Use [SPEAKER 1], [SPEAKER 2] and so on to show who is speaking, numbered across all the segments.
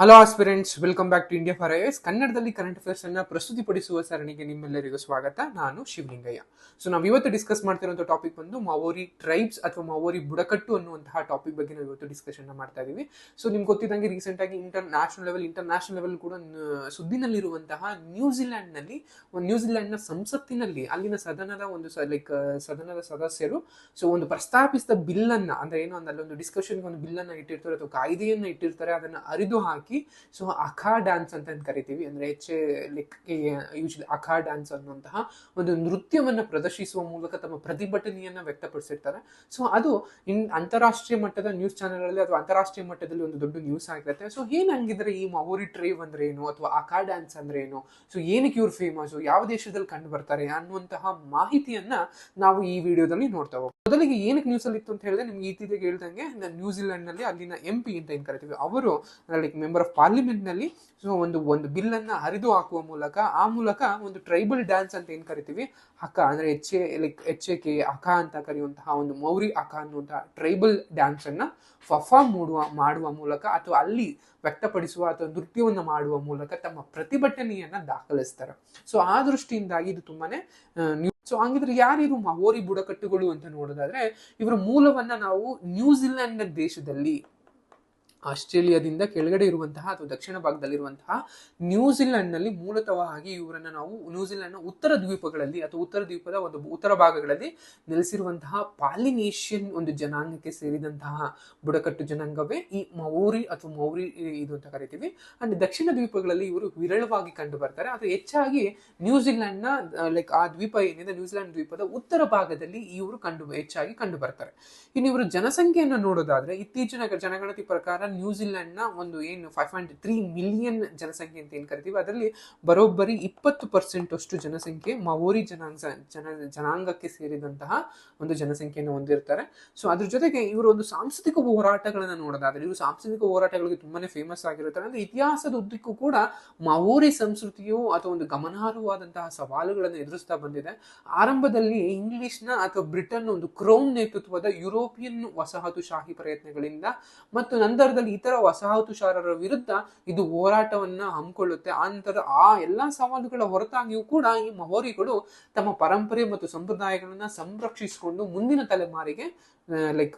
[SPEAKER 1] Hello aspirants welcome back to India for IAS ಕನ್ನಡದಲ್ಲಿ current affairs ಅನ್ನ ಪ್ರಸ್ತುತಿಪಡಿಸುವ ಸರಣಿಗೆ ನಿಮ್ಮೆಲ್ಲರಿಗೂ ಸ್ವಾಗತ. ನಾನು ಶಿವಲಿಂಗಯ್ಯ. ಸೊ ನಾವು ಇವತ್ತು ಡಿಸ್ಕಸ್ ಮಾಡ್ತಿರುವಂತಹ ಟಾಪಿಕ್ ಬಂದು ಮಾವೋರಿ ಟ್ರೈಬ್ಸ್ ಅಥವಾ ಮಾವೋರಿ ಬುಡಕಟ್ಟು ಅನ್ನುವಂತಹ ಟಾಪಿಕ್ ಬಗ್ಗೆ ನಾವು ಇವತ್ತು ಡಿಸ್ಕಷನ್ ಮಾಡ್ತಾ ಇದೀವಿ. ಸೊ ನಿಮ್ಗೆ ಗೊತ್ತಿದ್ದಂಗೆ ರೀಸೆಂಟ್ ಆಗಿ international level international level ಕೂಡ ಸುದ್ದಿನಲ್ಲಿರುವಂತಹ ನ್ಯೂಜಿಲ್ಯಾಂಡ್ನಲ್ಲಿ ಒಂದು ನ್ಯೂಜಿಲ್ಯಾಂಡ್ನ ಸಂಸತ್ತಿನಲ್ಲಿ, ಅಲ್ಲಿನ ಸದನದ ಒಂದು ಲೈಕ್ ಸದನದ ಸದಸ್ಯರು ಸೊ ಒಂದು ಪ್ರಸ್ತಾಪಿಸಿದ ಬಿಲ್ ಅನ್ನ ಅಂದ್ರೆ ಏನು ಒಂದು ಡಿಸ್ಕಷನ್ ಒಂದು ಬಿಲ್ ಅನ್ನ ಇಟ್ಟಿರ್ತಾರೆ ಅಥವಾ ಕಾಯ್ದೆಯನ್ನ ಇಟ್ಟಿರ್ತಾರೆ, ಅದನ್ನ ಅರಿದು ಹಾಕಿ ಸೊ ಅಖಾ ಡ್ಯಾನ್ಸ್ ಅಂತ ಕರಿತೀವಿ. ಅಂದ್ರೆ ಹೆಚ್ಚೆ ಲೈಕ್ ಯೂಶಲಿ ಅಖಾ ಡ್ಯಾನ್ಸ್ ಅನ್ನುವಂತಹ ಒಂದು ನೃತ್ಯವನ್ನ ಪ್ರದರ್ಶಿಸುವ ಮೂಲಕ ತಮ್ಮ ಪ್ರತಿಭಟನೆಯನ್ನ ವ್ಯಕ್ತಪಡಿಸಿರ್ತಾರೆ. ಸೊ ಅದು ಇನ್ ಅಂತಾರಾಷ್ಟ್ರೀಯ ಮಟ್ಟದ ನ್ಯೂಸ್ ಚಾನೆಲ್ಗಳಲ್ಲಿ ಅಥವಾ ಅಂತಾರಾಷ್ಟ್ರೀಯ ಮಟ್ಟದಲ್ಲಿ ಒಂದು ದೊಡ್ಡ ನ್ಯೂಸ್ ಆಗಿರುತ್ತೆ. ಸೊ ಏನ್ ಹಂಗಿದ್ರೆ ಈ ಮವೋರಿ ಟ್ರೇವ್ ಅಂದ್ರೆ ಏನು ಅಥವಾ ಅಖಾ ಡ್ಯಾನ್ಸ್ ಅಂದ್ರೆ ಏನು? ಸೊ ಏನಕ್ಕೆ ಇವ್ರು ಫೇಮಸ್ ಯಾವ ದೇಶದಲ್ಲಿ ಕಂಡು ಬರ್ತಾರೆ ಅನ್ನುವಂತಹ ಮಾಹಿತಿಯನ್ನ ನಾವು ಈ ವಿಡಿಯೋದಲ್ಲಿ ನೋಡ್ತಾ ಹೋಗ್ತೀವಿ ಮೊದಲಿಗೆ ಏನಕ್ಕೆ ನ್ಯೂಸ್ ಅಲ್ಲಿ ಇತ್ತು ಅಂತ ಹೇಳಿದ್ರೆ ನಿಮ್ಗೆ ಇತ್ತೀಚೆಗೆ ಹೇಳ್ದಂಗೆ ನ್ಯೂಜಿಲೆಂಡ್ನಲ್ಲಿ ಅಲ್ಲಿನ ಎಂ ಪಿ ಅಂತ ಏನ್ ಕರಿತೀವಿ? ಅವರು ಲೈಕ್ ಮೆಂಬರ್ ಆಫ್ ಪಾರ್ಲಿಮೆಂಟ್ನಲ್ಲಿ ಸೊ ಒಂದು ಒಂದು ಬಿಲ್ ಅನ್ನ ಹರಿದು ಹಾಕುವ ಮೂಲಕ ಆ ಮೂಲಕ ಒಂದು ಟ್ರೈಬಲ್ ಡ್ಯಾನ್ಸ್ ಅಂತ ಏನು ಕರಿತೀವಿ? ಅಕ್ಕ ಅಂದ್ರೆ H like H A K ಅಕ ಅಂತ ಕರೆಯುವಂತಹ ಒಂದು ಮೌರಿ ಅಕ ಅನ್ನುವಂತಹ ಟ್ರೈಬಲ್ ಡ್ಯಾನ್ಸ್ ಅನ್ನ ಫಫಾ ಮೂಡುವ, ಮಾಡುವ ಮೂಲಕ ಅಥವಾ ಅಲ್ಲಿ ವ್ಯಕ್ತಪಡಿಸುವ ಅಥವಾ ನೃತ್ಯವನ್ನು ಮಾಡುವ ಮೂಲಕ ತಮ್ಮ ಪ್ರತಿಭಟನೆಯನ್ನು ದಾಖಲಿಸ್ತಾರೆ. ಸೊ ಆ ದೃಷ್ಟಿಯಿಂದಾಗಿ ಇದು ತುಂಬಾನೇ ಸೊ ಹಂಗಿದ್ರೆ ಯಾರಿರು ಮವೋರಿ ಬುಡಕಟ್ಟುಗಳು ಅಂತ ನೋಡೋದಾದ್ರೆ ಇವರ ಮೂಲವನ್ನ ನಾವು ನ್ಯೂಜಿಲೆಂಡ್ ದೇಶದಲ್ಲಿ ಆಸ್ಟ್ರೇಲಿಯಾದಿಂದ ಕೆಳಗಡೆ ಇರುವಂತಹ ಅಥವಾ ದಕ್ಷಿಣ ಭಾಗದಲ್ಲಿರುವಂತಹ ನ್ಯೂಜಿಲೆಂಡ್ನಲ್ಲಿ ಮೂಲತಃವಾಗಿ ಇವರನ್ನ ನಾವು ನ್ಯೂಜಿಲೆಂಡ್ನ ಉತ್ತರ ದ್ವೀಪಗಳಲ್ಲಿ ಅಥವಾ ಉತ್ತರ ದ್ವೀಪದ ಒಂದು ಉತ್ತರ ಭಾಗಗಳಲ್ಲಿ ನೆಲೆಸಿರುವಂತಹ ಪಾಲಿನೇಷಿಯನ್ ಒಂದು ಜನಾಂಗಕ್ಕೆ ಸೇರಿದಂತಹ ಬುಡಕಟ್ಟು ಜನಾಂಗವೇ ಈ ಮೌರಿ ಅಥವಾ ಮೌರಿ ಇದು ಅಂತ ಕರಿತೀವಿ. ಅಂಡ್ ದಕ್ಷಿಣ ದ್ವೀಪಗಳಲ್ಲಿ ಇವರು ವಿರಳವಾಗಿ ಕಂಡು ಬರ್ತಾರೆ. ಆದರೆ ಹೆಚ್ಚಾಗಿ ನ್ಯೂಜಿಲೆಂಡ್ನ ಲೈಕ್ ಆ ದ್ವೀಪ ಏನಿದೆ ನ್ಯೂಜಿಲೆಂಡ್ ದ್ವೀಪದ ಉತ್ತರ ಭಾಗದಲ್ಲಿ ಇವರು ಕಂಡು, ಹೆಚ್ಚಾಗಿ ಕಂಡು ಬರ್ತಾರೆ. ಇನ್ನು ಇವರು ಜನಸಂಖ್ಯೆಯನ್ನು ನೋಡೋದಾದ್ರೆ ಇತ್ತೀಚಿನ ಜನಗಣತಿ ಪ್ರಕಾರ ನ್ಯೂಜಿಲೆಂಡ್ನ ಒಂದು ಏನು ಫೈವ್ ಪಾಯಿಂಟ್ ತ್ರೀ ಮಿಲಿಯನ್ ಜನಸಂಖ್ಯೆ ಅಂತ ಏನು ಕರಿತೀವಿ, ಅದರಲ್ಲಿ ಬರೋಬ್ಬರಿ ಇಪ್ಪತ್ತು ಪರ್ಸೆಂಟ್ ಅಷ್ಟು ಜನಸಂಖ್ಯೆ ಮವೋರಿ ಜನಾಂಗ, ಜನ, ಜನಾಂಗಕ್ಕೆ ಸೇರಿದಂತಹ ಒಂದು ಜನಸಂಖ್ಯೆಯನ್ನು ಹೊಂದಿರ್ತಾರೆ. ಸೊ ಅದ್ರ ಜೊತೆಗೆ ಇವರು ಒಂದು ಸಾಂಸ್ಕೃತಿಕ ಹೋರಾಟಗಳನ್ನು ನೋಡೋದಾದ್ರೆ, ಇವರು ಸಾಂಸ್ಕೃತಿಕ ಹೋರಾಟಗಳಿಗೆ ತುಂಬಾನೇ ಫೇಮಸ್ ಆಗಿರುತ್ತಾರೆ ಅಂದ್ರೆ ಇತಿಹಾಸದ ಉದ್ದಕ್ಕೂ ಕೂಡ ಮವೋರಿ ಸಂಸ್ಕೃತಿಯು ಅಥವಾ ಒಂದು ಗಮನಾರ್ಹವಾದಂತಹ ಸವಾಲುಗಳನ್ನು ಎದುರಿಸ್ತಾ ಬಂದಿದೆ. ಆರಂಭದಲ್ಲಿ ಇಂಗ್ಲಿಷ್ನ ಅಥವಾ ಬ್ರಿಟನ್ ಒಂದು ಕ್ರೌನ್ ನೇತೃತ್ವದ ಯುರೋಪಿಯನ್ ವಸಾಹತುಶಾಹಿ ಪ್ರಯತ್ನಗಳಿಂದ, ಮತ್ತು ನಂತರದಲ್ಲಿ ಇತರ ವಸಾಹತುಶಾರರ ವಿರುದ್ಧ ಇದು ಹೋರಾಟವನ್ನ ಹಮ್ಮಿಕೊಳ್ಳುತ್ತೆ. ಆ ಆ ಎಲ್ಲಾ ಸವಾಲುಗಳ ಹೊರತಾಗಿಯೂ ಕೂಡ ಈ ಮಹೋರಿಗಳು ತಮ್ಮ ಪರಂಪರೆ ಮತ್ತು ಸಂಪ್ರದಾಯಗಳನ್ನ ಸಂರಕ್ಷಿಸಿಕೊಂಡು ಮುಂದಿನ ತಲೆಮಾರಿಗೆ ಲೈಕ್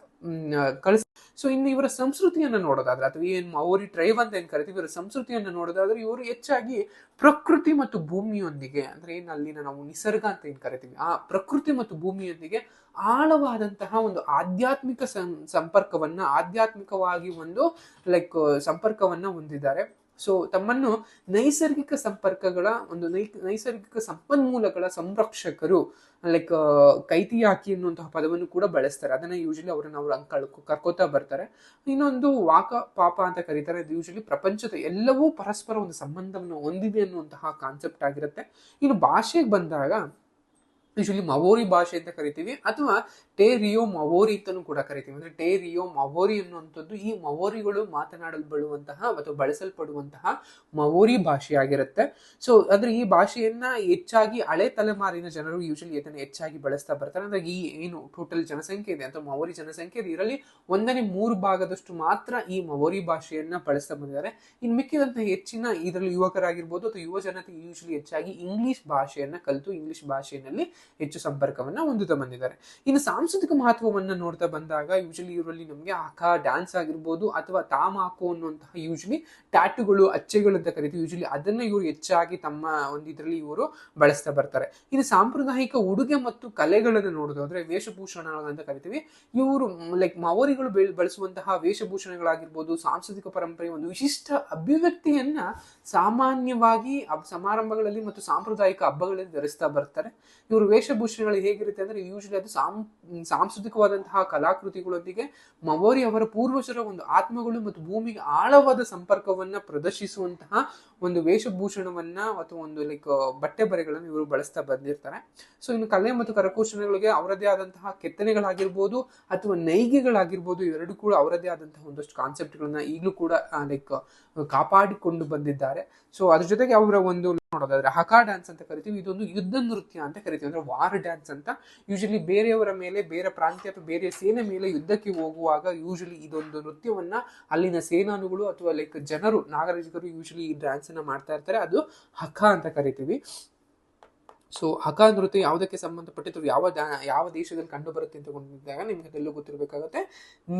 [SPEAKER 1] ಕಳಿಸ್ ಸೊ ಇನ್ನು ಇವರ ಸಂಸ್ಕೃತಿಯನ್ನ ನೋಡೋದಾದ್ರೆ, ಅಥವಾ ಏನು ಮೌರಿ ಟ್ರೈವ್ ಅಂತ ಏನು ಕರಿತೀವಿ, ಇವರ ಸಂಸ್ಕೃತಿಯನ್ನ ನೋಡೋದಾದ್ರೆ, ಇವರು ಹೆಚ್ಚಾಗಿ ಪ್ರಕೃತಿ ಮತ್ತು ಭೂಮಿಯೊಂದಿಗೆ, ಅಂದ್ರೆ ಏನು ಅಲ್ಲಿನ ನಾವು ನಿಸರ್ಗ ಅಂತ ಏನು ಕರಿತೀವಿ, ಆ ಪ್ರಕೃತಿ ಮತ್ತು ಭೂಮಿಯೊಂದಿಗೆ ಆಳವಾದಂತಹ ಒಂದು ಆಧ್ಯಾತ್ಮಿಕ ಸಂಪರ್ಕವನ್ನ, ಆಧ್ಯಾತ್ಮಿಕವಾಗಿ ಒಂದು ಲೈಕ್ ಸಂಪರ್ಕವನ್ನ ಹೊಂದಿದ್ದಾರೆ. ಸೊ ತಮ್ಮನ್ನು ನೈಸರ್ಗಿಕ ಸಂಪರ್ಕಗಳ ಒಂದು ನೈ, ನೈಸರ್ಗಿಕ ಸಂಪನ್ಮೂಲಗಳ ಸಂರಕ್ಷಕರು ಲೈಕ್ ಕೈತಿಯಾಕಿ ಅನ್ನುವಂತಹ ಪದವನ್ನು ಕೂಡ ಬಳಸ್ತಾರೆ. ಅದನ್ನ ಯೂಶಲಿ ಅವರನ್ನ ಅವ್ರು ಕಳ್ಕೊ ಕರ್ಕೋತಾ ಬರ್ತಾರೆ. ಇನ್ನೊಂದು ವಾಕ, ಪಾಪ ಅಂತ ಕರೀತಾರೆ. ಇದು ಯೂಶಲಿ ಪ್ರಪಂಚದ ಎಲ್ಲವೂ ಪರಸ್ಪರ ಒಂದು ಸಂಬಂಧವನ್ನು ಹೊಂದಿದೆ ಅನ್ನುವಂತಹ ಕಾನ್ಸೆಪ್ಟ್ ಆಗಿರುತ್ತೆ. ಇನ್ನು ಭಾಷೆಗೆ ಬಂದಾಗ ಯೂಶಲಿ ಮವೋರಿ ಭಾಷೆ ಅಂತ ಕರಿತೀವಿ ಅಥವಾ ಟೇ ರಿಯೋ ಮವೋರಿ ಅಂತಾನೂ ಕೂಡ ಕರಿತೀವಿ. ಅಂದ್ರೆ ಟೇ ರಿಯೋ ಮವೋರಿ ಅನ್ನುವಂಥದ್ದು ಈ ಮವೋರಿಗಳು ಮಾತನಾಡಲ್ಪಡುವಂತಹ ಅಥವಾ ಬಳಸಲ್ಪಡುವಂತಹ ಮವೋರಿ ಭಾಷೆಯಾಗಿರುತ್ತೆ ಸೊ ಅಂದ್ರೆ ಈ ಭಾಷೆಯನ್ನ ಹೆಚ್ಚಾಗಿ ಹಳೆ ತಲೆಮಾರಿನ ಜನರು ಯೂಶಲಿ ಇದನ್ನ ಹೆಚ್ಚಾಗಿ ಬಳಸ್ತಾ ಬರ್ತಾರೆ. ಅಂದ್ರೆ ಈ ಏನು ಟೋಟಲ್ ಜನಸಂಖ್ಯೆ ಇದೆ ಅಥವಾ ಮವೋರಿ ಜನಸಂಖ್ಯೆ ಇದೆ. ಇದರಲ್ಲಿ ಒಂದನೇ ಮೂರು ಭಾಗದಷ್ಟು ಮಾತ್ರ ಈ ಮವೋರಿ ಭಾಷೆಯನ್ನ ಬಳಸ್ತಾ ಬಂದಿದ್ದಾರೆ. ಇನ್ನು ಮಿಕ್ಕಿದಂತಹ ಹೆಚ್ಚಿನ ಇದರಲ್ಲಿ ಯುವಕರಾಗಿರ್ಬೋದು ಅಥವಾ ಯುವ ಜನತೆ ಯೂಶಲಿ ಹೆಚ್ಚಾಗಿ ಇಂಗ್ಲಿಷ್ ಭಾಷೆಯನ್ನ ಕಲಿತು ಇಂಗ್ಲಿಷ್ ಭಾಷೆಯಲ್ಲಿ ಹೆಚ್ಚು ಸಂಪರ್ಕವನ್ನ ಹೊಂದುತ್ತಾ ಬಂದಿದ್ದಾರೆ. ಇನ್ನು ಸಾಂಸ್ಕೃತಿಕ ಮಹತ್ವವನ್ನ ನೋಡ್ತಾ ಬಂದಾಗ ಯೂಶಲಿ ಇವರಲ್ಲಿ ನಮಗೆ ಆಕ ಡ್ಯಾನ್ಸ್ ಆಗಿರ್ಬೋದು ಅಥವಾ ತಾಮಾಕು ಅನ್ನುವಂತಹ ಯೂಶಲಿ ಟ್ಯಾಟುಗಳು ಅಚ್ಚೆಗಳು ಅಂತ ಕರಿತೀವಿ. ಯೂಶಲಿ ಅದನ್ನ ಇವರು ಹೆಚ್ಚಾಗಿ ತಮ್ಮ ಒಂದು ಇದರಲ್ಲಿ ಇವರು ಬಳಸ್ತಾ ಬರ್ತಾರೆ. ಇನ್ನು ಸಾಂಪ್ರದಾಯಿಕ ಉಡುಗೆ ಮತ್ತು ಕಲೆಗಳನ್ನು ನೋಡೋದಾದ್ರೆ ವೇಷಭೂಷಣ ಅಂತ ಕರಿತೀವಿ. ಇವರು ಲೈಕ್ ಮಾವರಿಗಳು ಬೆಳ್ ಬಳಸುವಂತಹ ವೇಷಭೂಷಣಗಳಾಗಿರ್ಬೋದು, ಸಾಂಸ್ಕೃತಿಕ ಪರಂಪರೆ ಒಂದು ವಿಶಿಷ್ಟ ಅಭಿವ್ಯಕ್ತಿಯನ್ನ ಸಾಮಾನ್ಯವಾಗಿ ಸಮಾರಂಭಗಳಲ್ಲಿ ಮತ್ತು ಸಾಂಪ್ರದಾಯಿಕ ಹಬ್ಬಗಳಲ್ಲಿ ಧರಿಸ್ತಾ ಬರ್ತಾರೆ. ಇವರು ವೇಷಭೂಷಣಗಳು ಹೇಗಿರುತ್ತೆ ಅಂದ್ರೆ ಯೂಶಲಿ ಅದು ಸಾಂ ಸಾಂಸ್ಕೃತಿಕವಾದಂತಹ ಕಲಾಕೃತಿಗಳೊಂದಿಗೆ ಮವೋರಿ ಅವರ ಪೂರ್ವಜರ ಒಂದು ಆತ್ಮಗಳು ಮತ್ತು ಭೂಮಿಗೆ ಆಳವಾದ ಸಂಪರ್ಕವನ್ನ ಪ್ರದರ್ಶಿಸುವಂತಹ ಒಂದು ವೇಷಭೂಷಣವನ್ನ ಅಥವಾ ಒಂದು ಲೈಕ್ ಬಟ್ಟೆ ಬರೆಗಳನ್ನು ಇವರು ಬಳಸ್ತಾ ಬಂದಿರ್ತಾರೆ. ಸೊ ಇನ್ನು ಕಲೆ ಮತ್ತು ಕರಕುಶಲಗಳಿಗೆ ಅವರದೇ ಆದಂತಹ ಕೆತ್ತನೆಗಳಾಗಿರ್ಬೋದು ಅಥವಾ ನೈಗೆಗಳಾಗಿರ್ಬೋದು ಇವೆರಡು ಕೂಡ ಅವರದೇ ಆದಂತಹ ಒಂದಷ್ಟು ಕಾನ್ಸೆಪ್ಟ್ಗಳನ್ನ ಈಗಲೂ ಕೂಡ ಲೈಕ್ ಕಾಪಾಡಿಕೊಂಡು ಬಂದಿದ್ದಾರೆ. ಸೊ ಅದ್ರ ಜೊತೆಗೆ ಅವರ ಒಂದು ನೋಡೋದಾದ್ರೆ ಹಕಾ ಡ್ಯಾನ್ಸ್ ಅಂತ ಕರಿತೀವಿ, ಇದೊಂದು ಯುದ್ಧ ನೃತ್ಯ ಅಂತ ಕರಿತೀವಿ. ಅಂದ್ರೆ ವಾರ್ ಡ್ಯಾನ್ಸ್ ಅಂತ. ಯೂಶಲಿ ಬೇರೆಯವರ ಮೇಲೆ, ಬೇರೆ ಪ್ರಾಂತ್ಯ ಅಥವಾ ಬೇರೆ ಸೇನೆ ಮೇಲೆ ಯುದ್ಧಕ್ಕೆ ಹೋಗುವಾಗ ಯೂಶಲಿ ಇದೊಂದು ನೃತ್ಯವನ್ನ ಅಲ್ಲಿನ ಸೇನಾನುಗಳು ಅಥವಾ ಲೈಕ್ ಜನರು, ನಾಗರಿಕರು ಯೂಶಲಿ ಈ ಡ್ಯಾನ್ಸ್ ಅನ್ನ ಮಾಡ್ತಾ ಇರ್ತಾರೆ. ಅದು ಹಕಾ ಅಂತ ಕರಿತೀವಿ. ಸೊ ಹಕ ನೃತ್ಯ ಯಾವುದಕ್ಕೆ ಸಂಬಂಧಪಟ್ಟಿದ್ದು ಯಾವ ಯಾವ ದೇಶದಲ್ಲಿ ಕಂಡು ಬರುತ್ತೆ ಅಂತ ಕೊಂಡಿದ್ದಾಗ ನಿಮ್ಗೆ ಅದೆಲ್ಲ ಗೊತ್ತಿರಬೇಕಾಗುತ್ತೆ.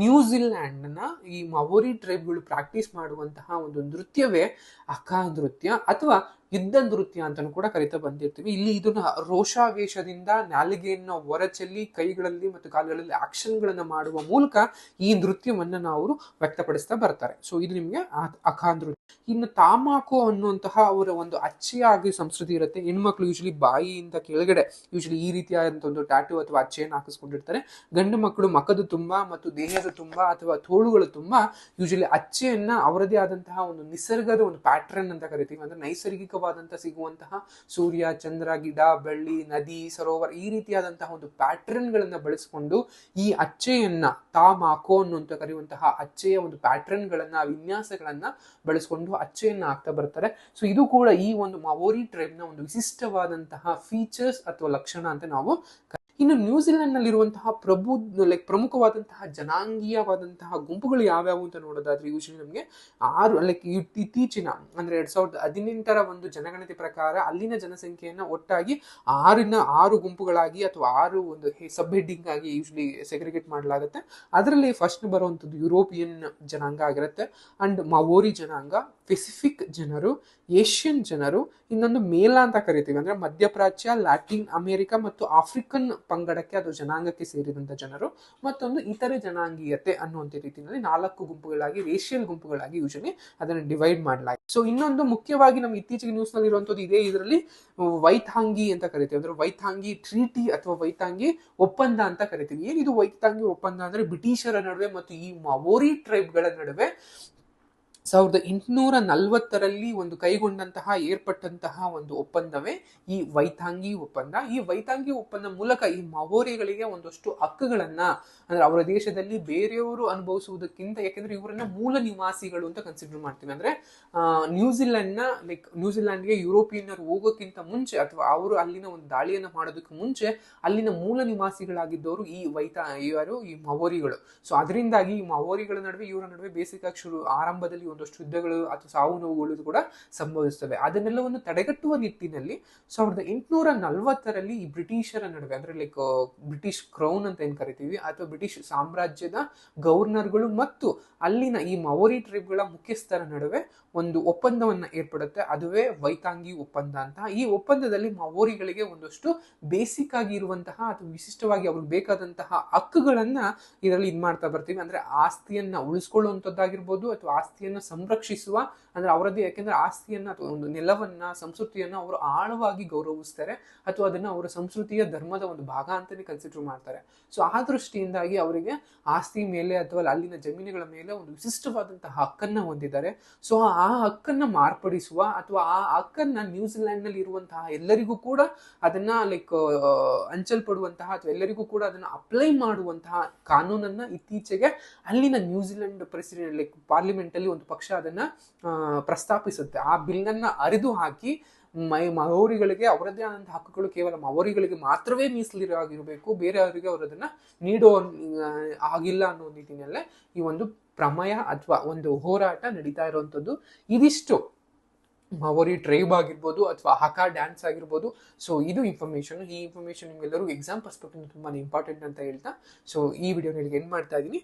[SPEAKER 1] ನ್ಯೂಜಿಲ್ಯಾಂಡ್ನ ಈ ಮವೋರಿ ಟ್ರೈಬ್ಗಳು ಪ್ರಾಕ್ಟೀಸ್ ಮಾಡುವಂತಹ ಒಂದು ನೃತ್ಯವೇ ಹಕಾ ನೃತ್ಯ ಅಥವಾ ಯುದ್ಧ ನೃತ್ಯ ಅಂತಲೂ ಕೂಡ ಕರಿತಾ ಬಂದಿರ್ತೀವಿ. ಇಲ್ಲಿ ಇದನ್ನ ರೋಷಾವೇಶದಿಂದ ನಾಲಿಗೆಯನ್ನ ಹೊರಚೆಲ್ಲಿ ಕೈಗಳಲ್ಲಿ ಮತ್ತು ಕಾಲುಗಳಲ್ಲಿ ಆಕ್ಷನ್ಗಳನ್ನು ಮಾಡುವ ಮೂಲಕ ಈ ನೃತ್ಯವನ್ನ ನಾವು ವ್ಯಕ್ತಪಡಿಸ್ತಾ ಬರ್ತಾರೆ. ಸೊ ಇದು ನಿಮಗೆ ಅಖಾ ನೃತ್ಯ ಇನ್ನು ತಾಮಾಕು ಅನ್ನುವಂತಹ ಅವರ ಒಂದು ಅಚ್ಚೆಯಾಗಿ ಸಂಸ್ಕೃತಿ ಇರುತ್ತೆ. ಹೆಣ್ಮಕ್ಳು ಯೂಶಲಿ ಬಾಯಿಯಿಂದ ಕೆಳಗಡೆ ಯೂಶಲಿ ಈ ರೀತಿಯಾದಂಥ ಒಂದು ಟ್ಯಾಟು ಅಥವಾ ಅಚ್ಚೆಯನ್ನು ಹಾಕಿಸ್ಕೊಂಡಿರ್ತಾರೆ. ಗಂಡು ಮಕ್ಕಳು ಮಖದ ತುಂಬಾ ಮತ್ತು ದೇಹದ ತುಂಬಾ ಅಥವಾ ತೋಳುಗಳು ತುಂಬಾ ಯೂಶಲಿ ಅಚ್ಚೆಯನ್ನ ಅವರದೇ ಆದಂತಹ ಒಂದು ನಿಸರ್ಗದ ಒಂದು ಪ್ಯಾಟ್ರನ್ ಅಂತ ಕರಿತೀವಿ. ಅಂದ್ರೆ ನೈಸರ್ಗಿಕವಾದಂತ ಸಿಗುವಂತಹ ಸೂರ್ಯ, ಚಂದ್ರ, ಗಿಡ, ಬೆಳ್ಳಿ, ನದಿ, ಸರೋವರ ಈ ರೀತಿಯಾದಂತಹ ಒಂದು ಪ್ಯಾಟ್ರನ್ ಗಳನ್ನ ಬಳಸಿಕೊಂಡು ಈ ಅಚ್ಚೆಯನ್ನ ತಾಮಾಕೋ ಅನ್ನುವಂತ ಕರೆಯುವಂತಹ ಅಚ್ಚೆಯ ಒಂದು ಪ್ಯಾಟ್ರನ್ ಗಳನ್ನ, ವಿನ್ಯಾಸಗಳನ್ನ ಬಳಸಿಕೊಂಡು ಅಚ್ಚೆಯನ್ನ ಹಾಕ್ತಾ ಬರ್ತಾರೆ. ಸೊ ಇದು ಕೂಡ ಈ ಒಂದು ಮಾವೋರಿ ಟ್ರೈಬ್ನ ಒಂದು ವಿಶಿಷ್ಟವಾದಂತಹ ಫೀಚರ್ಸ್ ಅಥವಾ ಲಕ್ಷಣ ಅಂತ ನಾವು ಇನ್ನು ನ್ಯೂಜಿಲೆಂಡ್ ನಲ್ಲಿರುವಂತಹ ಪ್ರಭು ಲೈಕ್ ಪ್ರಮುಖವಾದಂತಹ ಜನಾಂಗೀಯವಾದಂತಹ ಗುಂಪುಗಳು ಯಾವ್ಯಾವು ಅಂತ ನೋಡೋದಾದ್ರೆ ಯೂಶಲಿ ನಮಗೆ ಆರು ಲೈಕ್ ಇತ್ತೀಚಿನ ಅಂದ್ರೆ ಎರಡ್ ಸಾವಿರದ ಹದಿನೆಂಟರ ಒಂದು ಜನಗಣತಿ ಪ್ರಕಾರ ಅಲ್ಲಿನ ಜನಸಂಖ್ಯೆಯನ್ನು ಒಟ್ಟಾಗಿ ಆರಿನ ಆರು ಗುಂಪುಗಳಾಗಿ ಅಥವಾ ಆರು ಒಂದು ಸಬ್ ಹೆಡ್ಡಿಂಗ್ ಆಗಿ ಯೂಶಲಿ ಸೆಗ್ರಿಗೇಟ್ ಮಾಡಲಾಗುತ್ತೆ. ಅದರಲ್ಲಿ ಫಸ್ಟ್ ಬರುವಂಥದ್ದು ಯುರೋಪಿಯನ್ ಜನಾಂಗ ಆಗಿರುತ್ತೆ. ಅಂಡ್ ಮವೋರಿ ಜನಾಂಗ ಪೆಸಿಫಿಕ್ ಜನರು ಏಷ್ಯನ್ ಜನರು, ಇನ್ನೊಂದು ಮೇಲ ಅಂತ ಕರಿತೀವಿ. ಅಂದರೆ ಮಧ್ಯಪ್ರಾಚ್ಯ ಲ್ಯಾಟಿನ್ ಅಮೇರಿಕ ಮತ್ತು ಆಫ್ರಿಕನ್ ಪಂಗಡಕ್ಕೆ ಅದು ಜನಾಂಗಕ್ಕೆ ಸೇರಿದಂಥ ಜನರು. ಮತ್ತೊಂದು ಇತರೆ ಜನಾಂಗೀಯತೆ ಅನ್ನುವಂಥ ರೀತಿಯಲ್ಲಿ ನಾಲ್ಕು ಗುಂಪುಗಳಾಗಿ ರೇಷಿಯಲ್ ಗುಂಪುಗಳಾಗಿ ಯೋಜನೆ ಅದನ್ನು ಡಿವೈಡ್ ಮಾಡಲಾಗಿದೆ. ಸೊ ಇನ್ನೊಂದು ಮುಖ್ಯವಾಗಿ ನಮ್ಮ ಇತ್ತೀಚೆಗೆ ನ್ಯೂಸ್ನಲ್ಲಿ ಇರುವಂಥದ್ದು ಇದೇ ಇದರಲ್ಲಿ ವೈತಾಂಗಿ ಅಂತ ಕರಿತೀವಿ. ಅಂದ್ರೆ ವೈತಾಂಗಿ ಟ್ರೀಟಿ ಅಥವಾ ವೈತಾಂಗಿ ಒಪ್ಪಂದ ಅಂತ ಕರಿತೀವಿ. ಏನಿದು ವೈತಾಂಗಿ ಒಪ್ಪಂದ ಅಂದರೆ ಬ್ರಿಟಿಷರ ನಡುವೆ ಮತ್ತು ಈ ಮವೋರಿ ಟ್ರೈಬ್ಗಳ ನಡುವೆ ಸಾವಿರದ ಎಂಟುನೂರ ನಲವತ್ತರಲ್ಲಿ ಒಂದು ಕೈಗೊಂಡಂತಹ, ಏರ್ಪಟ್ಟಂತಹ ಒಂದು ಒಪ್ಪಂದವೇ ಈ ವೈತಾಂಗಿ ಒಪ್ಪಂದ. ಈ ವೈತಾಂಗಿ ಒಪ್ಪಂದ ಮೂಲಕ ಈ ಮವೋರಿಗಳಿಗೆ ಒಂದಷ್ಟು ಹಕ್ಕುಗಳನ್ನ, ಅಂದ್ರೆ ಅವರ ದೇಶದಲ್ಲಿ ಬೇರೆಯವರು ಅನುಭವಿಸುವುದಕ್ಕಿಂತ, ಯಾಕೆಂದ್ರೆ ಇವರನ್ನ ಮೂಲ ನಿವಾಸಿಗಳು ಅಂತ ಕನ್ಸಿಡರ್ ಮಾಡ್ತೀವಿ. ಅಂದ್ರೆ ನ್ಯೂಜಿಲೆಂಡ್ನ ಲೈಕ್ ನ್ಯೂಜಿಲೆಂಡ್ಗೆ ಯುರೋಪಿಯನ್ನರು ಹೋಗೋಕ್ಕಿಂತ ಮುಂಚೆ ಅಥವಾ ಅವರು ಅಲ್ಲಿನ ಒಂದು ದಾಳಿಯನ್ನ ಮಾಡೋದಕ್ಕೆ ಮುಂಚೆ ಅಲ್ಲಿನ ಮೂಲ ನಿವಾಸಿಗಳಾಗಿದ್ದವರು ಈ ವೈತಾ, ಇವರು ಈ ಮಹೋರಿಗಳು. ಸೊ ಅದರಿಂದಾಗಿ ಈ ಮವೋರಿಗಳ ನಡುವೆ, ಇವರ ನಡುವೆ ಬೇಸಿಕ್ ಆಗಿ ಶುರು, ಆರಂಭದಲ್ಲಿ ಒಂದಷ್ಟು ಯುದ್ಧಗಳು ಅಥವಾ ಸಾವು ನೋವುಗಳು ಕೂಡ ಸಂಭವಿಸ್ತವೆ. ಅದನ್ನೆಲ್ಲವನ್ನು ತಡೆಗಟ್ಟುವ ನಿಟ್ಟಿನಲ್ಲಿ ಸಾವಿರದ ಎಂಟುನೂರ ನಲವತ್ತರಲ್ಲಿ ಈ ಬ್ರಿಟಿಷರ ನಡುವೆ, ಅಂದ್ರೆ ಲೈಕ್ ಬ್ರಿಟಿಷ್ ಕ್ರೌನ್ ಅಂತ ಏನು ಕರಿತೀವಿ, ಅಥವಾ ಬ್ರಿಟಿಷ್ ಸಾಮ್ರಾಜ್ಯದ ಗವರ್ನರ್ಗಳು ಮತ್ತು ಅಲ್ಲಿನ ಈ ಮವೋರಿ ಟ್ರಿಬ್ಗಳ ಮುಖ್ಯಸ್ಥರ ನಡುವೆ ಒಂದು ಒಪ್ಪಂದವನ್ನ ಏರ್ಪಡುತ್ತೆ. ಅದುವೇ ವೈತಾಂಗಿ ಒಪ್ಪಂದ ಅಂತ. ಈ ಒಪ್ಪಂದದಲ್ಲಿ ಮವೋರಿಗಳಿಗೆ ಒಂದಷ್ಟು ಬೇಸಿಕ್ ಆಗಿ ಇರುವಂತಹ ಅಥವಾ ವಿಶಿಷ್ಟವಾಗಿ ಅವ್ರಿಗೆ ಬೇಕಾದಂತಹ ಹಕ್ಕುಗಳನ್ನ ಇದರಲ್ಲಿ ಇದ್ ಮಾಡ್ತಾ ಬರ್ತೀವಿ. ಅಂದ್ರೆ ಆಸ್ತಿಯನ್ನ ಉಳಿಸ್ಕೊಳ್ಳುವಂಥದ್ದಾಗಿರ್ಬೋದು ಅಥವಾ ಆಸ್ತಿಯನ್ನ ಸಂರಕ್ಷಿಸುವ, ಅಂದ್ರೆ ಅವರದ್ದು ಯಾಕೆಂದ್ರೆ ಆಸ್ತಿಯನ್ನ ಅಥವಾ ಒಂದು ನೆಲವನ್ನ, ಸಂಸ್ಕೃತಿಯನ್ನ ಅವರು ಆಳವಾಗಿ ಗೌರವಿಸ್ತಾರೆ ಅಥವಾ ಅದನ್ನ ಅವರ ಸಂಸ್ಕೃತಿಯ ಧರ್ಮದ ಒಂದು ಭಾಗ ಅಂತಾನೆ ಕನ್ಸಿಡರ್ ಮಾಡ್ತಾರೆ. ಸೊ ಆ ದೃಷ್ಟಿಯಿಂದಾಗಿ ಅವರಿಗೆ ಆಸ್ತಿ ಮೇಲೆ ಅಥವಾ ಅಲ್ಲಿನ ಜಮೀನುಗಳ ಮೇಲೆ ಒಂದು ವಿಶಿಷ್ಟವಾದಂತಹ ಹಕ್ಕನ್ನ ಹೊಂದಿದ್ದಾರೆ. ಸೊ ಆ ಹಕ್ಕನ್ನ ಮಾರ್ಪಡಿಸುವ ಅಥವಾ ಆ ಹಕ್ಕನ್ನ ನ್ಯೂಜಿಲೆಂಡ್ನಲ್ಲಿ ಇರುವಂತಹ ಎಲ್ಲರಿಗೂ ಕೂಡ ಅದನ್ನ ಲೈಕ್ ಹಂಚಲ್ಪಡುವಂತಹ ಅಥವಾ ಎಲ್ಲರಿಗೂ ಕೂಡ ಅದನ್ನ ಅಪ್ಲೈ ಮಾಡುವಂತಹ ಕಾನೂನನ್ನ ಇತ್ತೀಚೆಗೆ ಅಲ್ಲಿನ ನ್ಯೂಜಿಲೆಂಡ್ ಪ್ರೆಸಿಡೆಂಟ್ ಲೈಕ್ ಪಾರ್ಲಿಮೆಂಟ್ ಅಲ್ಲಿ ಒಂದು ಪಕ್ಷ ಅದನ್ನ ಪ್ರಸ್ತಾಪಿಸುತ್ತೆ. ಆ ಬಿಲ್ನನ್ನ ಅರಿದು ಹಾಕಿ, ಮೈ ಮಹೋರಿಗಳಿಗೆ ಅವರದ್ದೇ ಆದಂತಹ ಹಕ್ಕುಗಳು ಕೇವಲ ಮಹೋರಿಗಳಿಗೆ ಮಾತ್ರವೇ ಮೀಸಲಿರಾಗಿರಬೇಕು ಬೇರೆಯವರಿಗೆ ಅವರು ಅದನ್ನ ನೀಡೋ ಆಗಿಲ್ಲ ಅನ್ನೋ ನಿಟ್ಟಿನಲ್ಲೇ ಈ ಒಂದು ಪ್ರಮಯ ಅಥವಾ ಒಂದು ಹೋರಾಟ ನಡೀತಾ ಇರುವಂಥದ್ದು. ಇದಿಷ್ಟು. ಮವರಿ ಟ್ರೈಬ್ ಆಗಿರ್ಬೋದು ಅಥವಾ ಹಕಾ ಡ್ಯಾನ್ಸ್ ಆಗಿರ್ಬೋದು. ಸೊ, ಇದು ಇನ್ಫಾರ್ಮೇಷನ್. ಈ ಇನ್ಫಾರ್ಮೇಷನ್ ನಿಮ್ಗೆಲ್ಲರೂ ಎಕ್ಸಾಮ್ ಪರ್ಸ್ಪೆಕ್ಟಿವ್ ತುಂಬಾ ಇಂಪಾರ್ಟೆಂಟ್ ಅಂತ ಹೇಳ್ತಾ. ಸೊ, ಈ ವಿಡಿಯೋ ನಿಮಗೆ ಎಂಡ್ ಮಾಡ್ತಾ ಇದ್ದೀನಿ.